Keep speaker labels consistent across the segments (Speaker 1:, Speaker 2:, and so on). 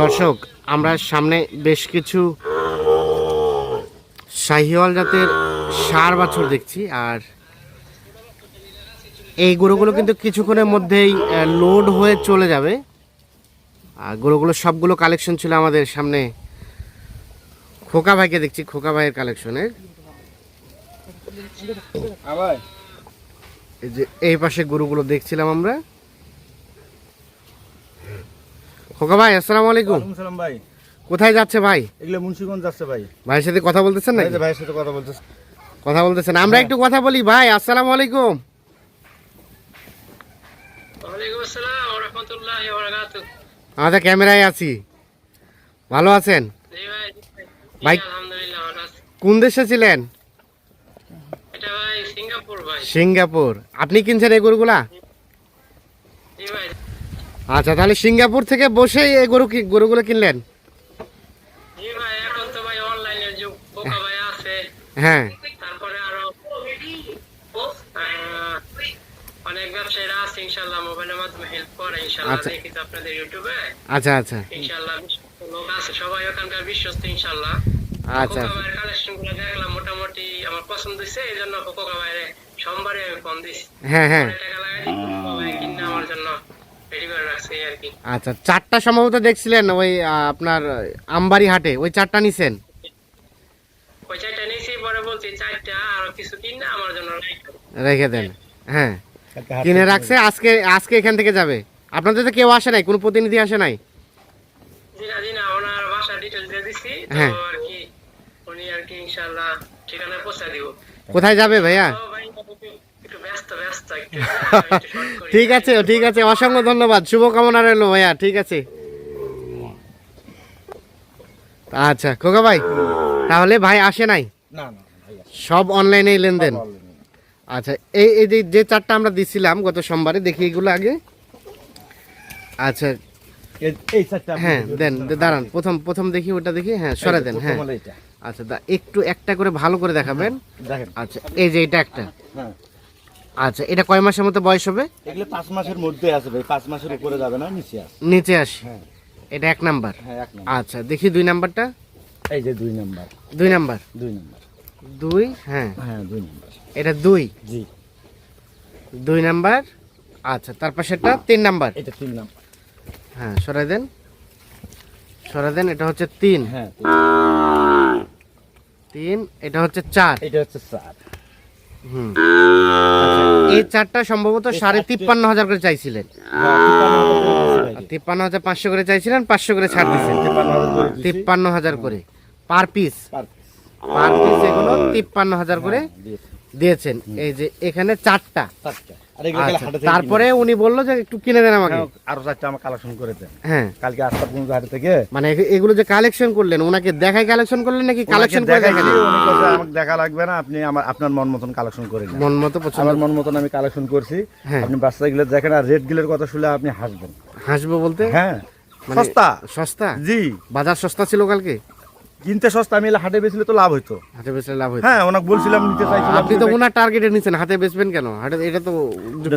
Speaker 1: দর্শক আমরা সামনে বেশ কিছু শাহিওয়াল জাতের সার বাছুর দেখছি আর এই গরুগুলো কিন্তু কিছুক্ষণের মধ্যেই লোড হয়ে চলে যাবে। আর গরুগুলো সবগুলো কালেকশন ছিল আমাদের সামনে। খোকা ভাইকে দেখছি খোকা ভাইয়ের কালেকশনের এই যে এই পাশে গরুগুলো দেখছিলাম আমরা। খোকা ভাই আসসালামু আলাইকুম।
Speaker 2: সালাম ভাই।
Speaker 1: কোথায় যাচ্ছে ভাই?
Speaker 2: এগুলো মুন্সিগঞ্জ যাচ্ছে ভাই।
Speaker 1: ভাইয়ের সাথে কথা বলতেছেন
Speaker 2: ভাইয়ের সাথে কথা বলতেছে।
Speaker 1: কথা বলতেছেন। আমরা একটু কথা বলি ভাই আসসালামু আলাইকুম।
Speaker 3: ওয়ালাইকুম আসসালাম ওয়া রাহমাতুল্লাহি ওয়া বারাকাতুহু।
Speaker 1: আমাদের ক্যামেরায় আছি। ভালো আছেন?
Speaker 3: ভাই।
Speaker 1: কোন দেশে ছিলেন?
Speaker 3: সিঙ্গাপুর
Speaker 1: আপনি কিনছেন এই গরুগুলা? আচ্ছা তাহলে সিঙ্গাপুর থেকে বসেই এই গরু কি গরুগুলো কিনলেন? হ্যাঁ। আচ্ছা। আচ্ছা আচ্ছা।
Speaker 3: মোটামুটি আমার পছন্দ হয়েছে এই জন্য সোমবারে ফোন দিছি।
Speaker 1: হ্যাঁ হ্যাঁ।
Speaker 3: আমার জন্য। রেডি করে রাখছে এই আর কি।
Speaker 1: আচ্ছা চারটা সম্ভবত দেখছিলেন ওই আপনার আমবাড়ি হাটে ওই চারটা নিছেন?
Speaker 3: ওই চারটা নিয়েছি পরে বলছি চারটা আরও কিছু কিনে আমার জন্য রেখে
Speaker 1: দেন হ্যাঁ। কিনে রাখছে আজকে আজকে এখান থেকে যাবে। আপনাদের তো কেউ আসে নাই কোনো প্রতিনিধি আসে নাই?
Speaker 3: জি না জি না ওনার বাসা ডিটেল দিয়ে দিছি তো
Speaker 1: হ্যাঁ।
Speaker 3: আর কি উনি আর কি ইনশাআল্লাহ ঠিকানা পৌঁছা দিব।
Speaker 1: কোথায় যাবে ভাইয়া
Speaker 3: তো ভাই একটু ব্যস্ত ব্যস্ত একটু একটু short করি।
Speaker 1: ঠিক আছে ঠিক আছে অসংখ্য ধন্যবাদ। শুভকামনা রইল ভাইয়া ঠিক আছে। আচ্ছা খোকা ভাই তাহলে ভাই আসে নাই?
Speaker 2: না না ভাই
Speaker 1: সব অনলাইনে লেনদেন? আচ্ছা এই এই যে যে চারটা আমরা দিছিলাম গত সোমবারে দেখি এগুলো আগে। আচ্ছা
Speaker 2: এই- এই চারটা
Speaker 1: হ্যাঁ দেন দাঁড়ান প্রথম প্রথম দেখি ওটা দেখি হ্যাঁ সরে দেন হ্যাঁ। আচ্ছা দা একটু একটা করে ভালো করে দেখাবেন। আচ্ছা এই যে এটা একটা।
Speaker 2: হ্যাঁ।
Speaker 1: আচ্ছা এটা কয় মাসের মতো বয়স হবে?
Speaker 2: এগুলো পাঁচ মাসের মধ্যে আছে ভাই পাঁচ মাসের উপরে যাবে না নিচে আছে
Speaker 1: নিচে আসে?
Speaker 2: হ্যাঁ।
Speaker 1: এটা এক নাম্বার?
Speaker 2: হ্যাঁ এক নম্বর।
Speaker 1: আচ্ছা দেখি দুই নাম্বারটা।
Speaker 2: এই যে দুই নাম্বার।
Speaker 1: দুই নাম্বার?
Speaker 2: দুই নাম্বার।
Speaker 1: দুই হ্যাঁ।
Speaker 2: হ্যাঁ দুই নাম্বার।
Speaker 1: এটা দুই?
Speaker 2: জি।
Speaker 1: দুই নাম্বার? আচ্ছা তার পাশেরটা তিন নাম্বার?
Speaker 2: এটা তিন নাম্বার।
Speaker 1: হ্যাঁ সরাই দেন। সরাই দেন এটা হচ্ছে তিন।
Speaker 2: হ্যাঁ
Speaker 1: তিন এটা হচ্ছে চার।
Speaker 2: এটা হচ্ছে চার।
Speaker 1: এই চারটা সম্ভবত সাড়ে তিপ্পান্ন হাজার করে চাইছিলেন।
Speaker 2: হ্যাঁ, তিপ্পান্ন হাজার
Speaker 1: পাঁচশো করে চাইছিলেন পাঁচশো করে ছাড় দিয়েছেন।
Speaker 2: তিপ্পান্ন হাজার করে দিচ্ছি।
Speaker 1: তিপ্পান্ন হাজার করে পার পিস।
Speaker 2: পার
Speaker 1: পার পিস এগুলো তিপ্পান্ন হাজার করে
Speaker 2: হ্যাঁ,
Speaker 1: দিয়েছেন। এই যে এখানে চারটা।
Speaker 2: চারটা।
Speaker 1: আচ্ছা, তারপরে উনি বলল যে একটু কিনে দেন আমাকে।
Speaker 2: হ্যাঁ, আরও চারটা আমার কালেকশন করে দেন।
Speaker 1: হ্যাঁ।
Speaker 2: কালকে আটটা পর্যন্ত হাটে থেকে।
Speaker 1: মানে এগুলো যে কালেকশন করলেন ওনাকে দেখাই কালেকশন করলেন নাকি কালেকশন করে
Speaker 2: দেখাইছি,
Speaker 1: দেখালেন?
Speaker 2: আমাকে দেখা লাগবে না আপনি আমার আপনার মন মতন কালেকশন করে নেন।
Speaker 1: মন মতো পছন্দ।
Speaker 2: আমার মন মতন আমি কালেকশন করছি। আপনি বাচ্চা গুলো দেখেন আর রেড গিলের কথা শুনলে আপনি হাসবেন।
Speaker 1: হাসবো বলতে?
Speaker 2: হ্যাঁ।
Speaker 1: মানে-
Speaker 2: সস্তা।
Speaker 1: সস্তা?
Speaker 2: জি।
Speaker 1: বাজার সস্তা ছিল কালকে?
Speaker 2: কিনতে সস্তা আমি হাটে বেচলে তো লাভ হইতো।
Speaker 1: হাটে বেচলে লাভ হইতো।
Speaker 2: হ্যাঁ ওনাকে বলছিলাম নিতে চাইছিলাম
Speaker 1: আপনি তো ওনার টার্গেটে নিচ্ছেন হাতে বেচবেন কেন? হাটে এটা তো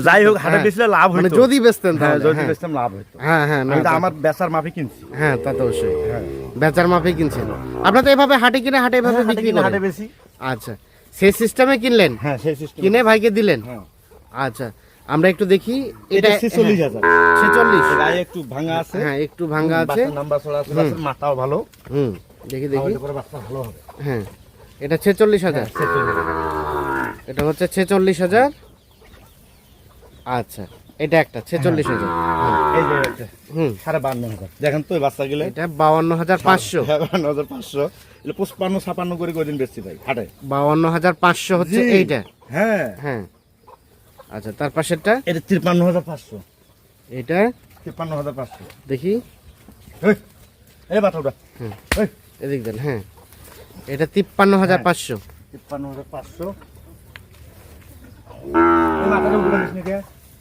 Speaker 2: যাই হোক হাটে
Speaker 1: হ্যাঁ।
Speaker 2: বেচলে লাভ
Speaker 1: মানে
Speaker 2: হইতো।
Speaker 1: যদি বেচতেন
Speaker 2: হ্যাঁ
Speaker 1: তাহলে
Speaker 2: যদি
Speaker 1: হ্যাঁ।
Speaker 2: বেচতাম লাভ হইতো।
Speaker 1: হ্যাঁ হ্যাঁ না
Speaker 2: আমার বেচার মাফি কিনছি।
Speaker 1: হ্যাঁ তা তো অবশ্যই।
Speaker 2: হ্যাঁ।
Speaker 1: বেচার মাপে কিনছেন। আপনার তো এভাবে হাটে কিনে হাটে এভাবে বিক্রি
Speaker 2: কিনে হাটে
Speaker 1: করেন
Speaker 2: বেশি
Speaker 1: আচ্ছা সেই সিস্টেমে কিনলেন?
Speaker 2: হ্যাঁ সেই সিস্টেম
Speaker 1: কিনে ভাইকে দিলেন? আচ্ছা আমরা একটু দেখি
Speaker 2: এটা ছেচল্লিশ হাজার।
Speaker 1: ছেচল্লিশ।
Speaker 2: গায়ে একটু ভাঙা আছে।
Speaker 1: হ্যাঁ একটু ভাঙ্গা আছে।
Speaker 2: নাম্বার ছড়া আছে মাথাও ভালো।
Speaker 1: হুম। দেখি দেখি।
Speaker 2: ভালো হবে।
Speaker 1: হ্যাঁ। এটা ছেচল্লিশ হাজার। এটা হচ্ছে ছেচল্লিশ হাজার। আচ্ছা এটা একটা ছেচল্লিশ হাজার।
Speaker 2: এই যে একটা
Speaker 1: হুম।
Speaker 2: সাড়ে বান্ন হাজার। দেখেন তো এই বাচ্চা গেলে
Speaker 1: এটা বাউান্ন হাজার পাঁচশো।
Speaker 2: হাজার পাঁচশো। পঁচপান্ন ছাপান্ন করে কদিন ভাই? হাটে।
Speaker 1: বাউান্ন হাজার পাঁচশো হচ্ছে এইটা।
Speaker 2: হ্যাঁ।
Speaker 1: হ্যাঁ। আচ্ছা তার পাশেরটা?
Speaker 2: এটা তিপ্পান্ন হাজার পাঁচশো।
Speaker 1: এটা?
Speaker 2: তিপ্পান্ন হাজার পাঁচশো।
Speaker 1: দেখি।
Speaker 2: এই, এই
Speaker 1: হুম। এদিক দেন হ্যাঁ। এটা তিপ্পান্ন হাজার
Speaker 2: হ্যাঁ।
Speaker 1: পাঁচশো।
Speaker 2: তিপ্পান্ন হাজার পাঁচশো?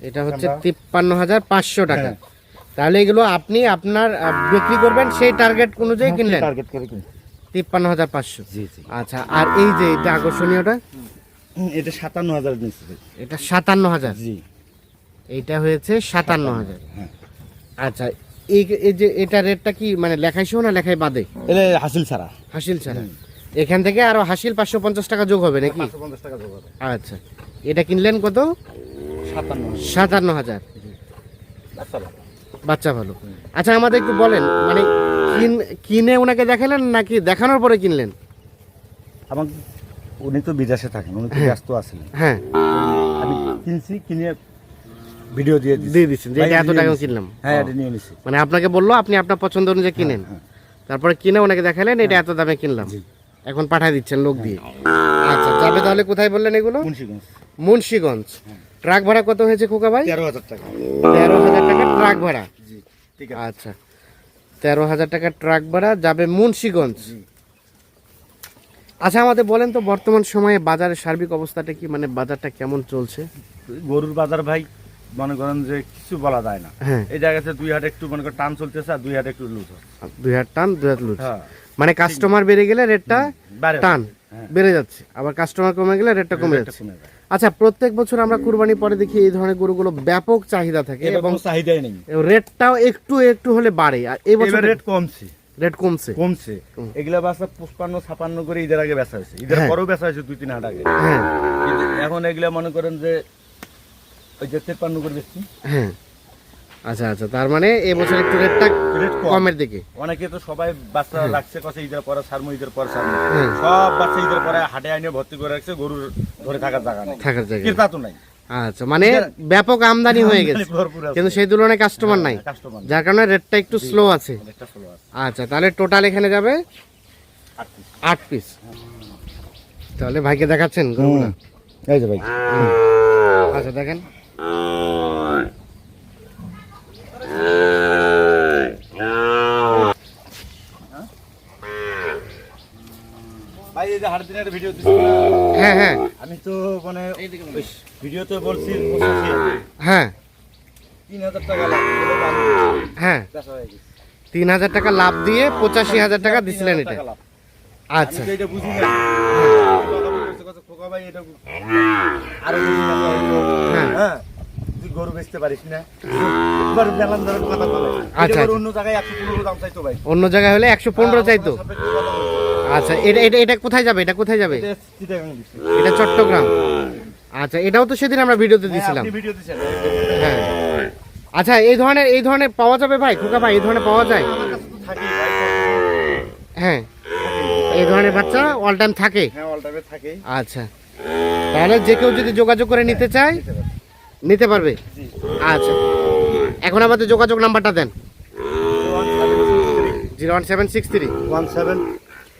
Speaker 1: এটা হচ্ছে তিপ্পান্ন হাজার পাঁচশো টাকা।
Speaker 2: হ্যাঁ।
Speaker 1: তাহলে এগুলো আপনি আপনার বিক্রি করবেন সেই টার্গেট অনুযায়ী কিনলেন?
Speaker 2: টার্গেট করে
Speaker 1: তিপ্পান্ন হাজার পাঁচশো।
Speaker 2: জি জি।
Speaker 1: আচ্ছা আর এই যে এটা আকর্ষণীয়টা?
Speaker 2: এটা সাতান্ন হাজার
Speaker 1: এটা সাতান্ন হাজার?
Speaker 2: জি।
Speaker 1: এইটা হয়েছে সাতান্ন হাজার।
Speaker 2: হ্যাঁ।
Speaker 1: আচ্ছা এই এই যে এটা রেটটা কি মানে লেখাই সহ না লেখাই বাদে?
Speaker 2: হাসিল ছাড়া।
Speaker 1: হাসিল ছাড়া। এখান থেকে আরও হাসিল পাঁচশো পঞ্চাশ টাকা যোগ হবে নাকি?
Speaker 2: পাঁচশো পঞ্চাশ টাকা যোগ হবে।
Speaker 1: আচ্ছা। এটা কিনলেন কত?
Speaker 2: সাতান্ন
Speaker 1: সাতান্ন হাজার। বাচ্চা ভালো। আচ্ছা আমাদের একটু বলেন মানে কিন- ওনাকে দেখালেন নাকি দেখানোর পরে কিনলেন?
Speaker 2: আমার উনি তো বিদেশে থাকেন উনি তো ব্যস্ত আছিলেন
Speaker 1: হ্যাঁ।
Speaker 2: আমি কিনছি কিনে ভিডিও দিয়ে
Speaker 1: দিয়ে দিচ্ছেন যে এটা এত টাকা কিনলাম।
Speaker 2: হ্যাঁ এটা নিয়ে নিছি।
Speaker 1: মানে আপনাকে বলল আপনি আপনার পছন্দ অনুযায়ী কিনেন।
Speaker 2: হ্যাঁ।
Speaker 1: তারপরে কিনে ওনাকে দেখালেন এটা এত দামে কিনলাম। এখন পাঠায় দিচ্ছেন লোক দিয়ে। আচ্ছা যাবে তাহলে কোথায় বললেন এগুলো?
Speaker 2: মুন্সিগঞ্জ।
Speaker 1: মুন্সিগঞ্জ। ট্রাক ভাড়া কত হয়েছে খোকা ভাই?
Speaker 2: তেরো হাজার টাকা।
Speaker 1: তেরো হাজার টাকা ট্রাক ভাড়া।
Speaker 2: জি ঠিক আছে।
Speaker 1: আচ্ছা তেরো হাজার টাকা ট্রাক ভাড়া যাবে মুন্সিগঞ্জ। আচ্ছা আমাদের বলেন তো বর্তমান সময়ে বাজারের সার্বিক অবস্থাটা কি? মানে বাজারটা কেমন চলছে?
Speaker 2: গরুর বাজার ভাই মনে করেন যে কিছু বলা যায় না।
Speaker 1: হ্যাঁ।
Speaker 2: এই জায়গাতে দুই হাট একটু মনে করেন টান চলতেছে আর দুই হাট একটু লুজ
Speaker 1: দুই হাজার টান দুই হাজার লুজ
Speaker 2: হ্যাঁ।
Speaker 1: মানে কাস্টমার বেড়ে গেলে রেটটা টান
Speaker 2: হ্যাঁ।
Speaker 1: বেড়ে যাচ্ছে। আবার কাস্টমার কমে গেলে রেটটা কমে যাচ্ছে। আচ্ছা প্রত্যেক বছর আমরা কুরবানি পরে দেখি এই ধরনের গরুগুলো ব্যাপক চাহিদা থাকে এবং
Speaker 2: চাহিদাই নেই।
Speaker 1: রেটটাও একটু একটু হলে বাড়ে। আর এই বছর
Speaker 2: রেট কমছে।
Speaker 1: রেট কমছে।
Speaker 2: কমছে। এগুলা বাসা পুষ্পান্ন ছাপান্ন করে ঈদের আগে বেচা হয়েছে। ঈদের। পরেও বেচা হয়েছে দুই তিন হাট আগে। এখন এগুলা মনে করেন যে ওই যে করে বেচছি।
Speaker 1: হ্যাঁ। আচ্ছা আচ্ছা তার মানে এই বছর একটু রেটটা
Speaker 2: রেট
Speaker 1: কমের দিকে।
Speaker 2: অনেকে তো সবাই বাচ্চা রাখছে কথা ঈদের পরে সারমো ঈদের পরে সারমো।
Speaker 1: হ্যাঁ।
Speaker 2: সব বাচ্চা ঈদের পরে হাটে আইনে ভর্তি করে রাখছে গরুর ধরে থাকার জায়গা নেই।
Speaker 1: থাকার জায়গা
Speaker 2: ক্রেতা তো নাই।
Speaker 1: আচ্ছা মানে ব্যাপক আমদানি হয়ে গেছে। কিন্তু সেই তুলনায় কাস্টমার নাই। যার কারণে রেটটা একটু স্লো আছে।
Speaker 2: স্লো
Speaker 1: আচ্ছা তাহলে টোটাল এখানে যাবে
Speaker 2: আট
Speaker 1: আট পিস তাহলে ভাইকে দেখাচ্ছেন গরুগুলা?
Speaker 2: এই যে ভাই।
Speaker 1: আচ্ছা দেখেন। হ্যাঁ হ্যাঁ
Speaker 2: আমি তো মানে ভিডিওতে বলছি
Speaker 1: হ্যাঁ
Speaker 2: তিন হাজার টাকা লাভ
Speaker 1: হ্যাঁ
Speaker 2: হয়ে।
Speaker 1: তিন হাজার টাকা লাভ দিয়ে পঁচাশি হাজার টাকা দিছিলেন এটা। আচ্ছা
Speaker 2: বুঝি আরও বুঝি না তো।
Speaker 1: হ্যাঁ
Speaker 2: হ্যাঁ তুই গরু বেচতে পারিস না? এবার বেলান ধরে কথা বলে
Speaker 1: আচ্ছা, আচ্ছা।
Speaker 2: অন্য জায়গায় দাম চাইতো ভাই।
Speaker 1: অন্য হলে চাইতো। আচ্ছা এটা এটা এটা কোথায় যাবে? এটা কোথায় যাবে?
Speaker 2: এটা
Speaker 1: চট্টগ্রাম। আচ্ছা এটাও তো সেদিন আমরা ভিডিওতে
Speaker 2: হ্যাঁ,
Speaker 1: দিয়েছিলাম হ্যাঁ। আচ্ছা এই ধরনের এই ধরনের পাওয়া যাবে ভাই? খোকা ভাই এই ধরনের পাওয়া যায়? হ্যাঁ। এই ধরনের বাচ্চা অল টাইম থাকে?
Speaker 2: হ্যাঁ অল টাইমে থাকেই।
Speaker 1: আচ্ছা। তাহলে যে কেউ যদি যোগাযোগ করে নিতে চায়। নিতে পারবে? আচ্ছা। এখন আমাদের যোগাযোগ নাম্বারটা দেন। Zero one seven six three.
Speaker 2: One seven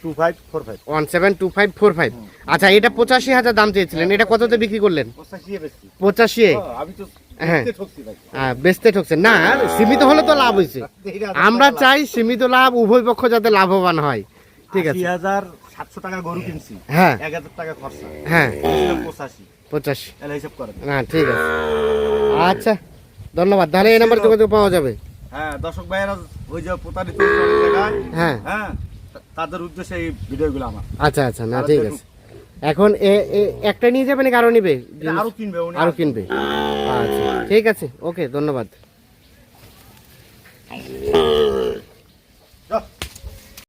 Speaker 2: two five four five.
Speaker 1: One seven two five four five. আচ্ছা এটা পঁচাশি হাজার দাম চেয়েছিলেন। এটা কততে বিক্রি করলেন?
Speaker 2: পঁচাশি আমি তো
Speaker 1: হ্যাঁ।
Speaker 2: ঠকছি
Speaker 1: হ্যাঁ বেচতে ঠকছেন। না সীমিত হলে তো লাভ হয়েছে। আমরা চাই সীমিত লাভ উভয় পক্ষ যাতে লাভবান হয়। ঠিক আছে।
Speaker 2: হাজার সাতশো টাকা গরু কিনছি।
Speaker 1: হ্যাঁ।
Speaker 2: এক হাজার টাকা খরচা।
Speaker 1: হ্যাঁ।
Speaker 2: পঁচাশি।
Speaker 1: পঁচাশি।
Speaker 2: হিসাব করেন।
Speaker 1: ঠিক আছে। আচ্ছা ধন্যবাদ। তাহলে এই নাম্বার যোগাযোগ পাওয়া যাবে?
Speaker 2: হ্যাঁ দর্শক ভাইয়েরা ওই যে প্রতারিত জায়গায়
Speaker 1: হ্যাঁ।
Speaker 2: হ্যাঁ তাদের উদ্দেশ্যে এই ভিডিওগুলো আমার।
Speaker 1: আচ্ছা আচ্ছা না ঠিক আছে। এখন একটা নিয়ে যাবে নাকি আরও নিবে?
Speaker 2: এটা আরও কিনবে।
Speaker 1: আরও কিনবে। আচ্ছা ঠিক আছে। ওকে ধন্যবাদ।